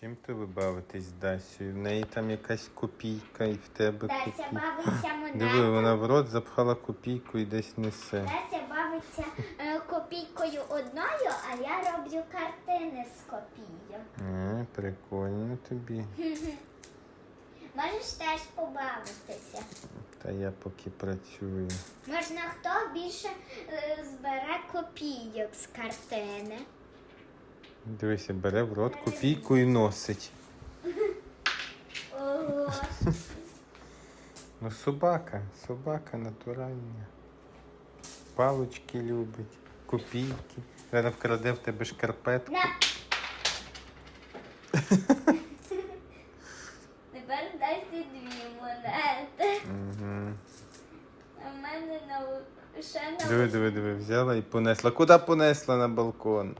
Чим ти ви бавитесь з Дасею? В неї там якась копійка і в тебе Дася копійка. бавиться Диви, монетою. вона в рот запхала копійку і десь несе. Дася бавиться е, копійкою одною, а я роблю картини з копійок. Е, прикольно тобі. Можеш теж побавитися. Та я поки працюю. Можна хто більше е, збере копійок з картини. Дивися, бере в рот копійку і носить. Ого. Ну, собака, собака натуральна. Палочки любить, копійки. Зараз вкраде в тебе шкарпетку. Тепер дайте дві монети. Угу. А в мене на ще на Диви, диви, диви, взяла і понесла. Куди понесла на балкон?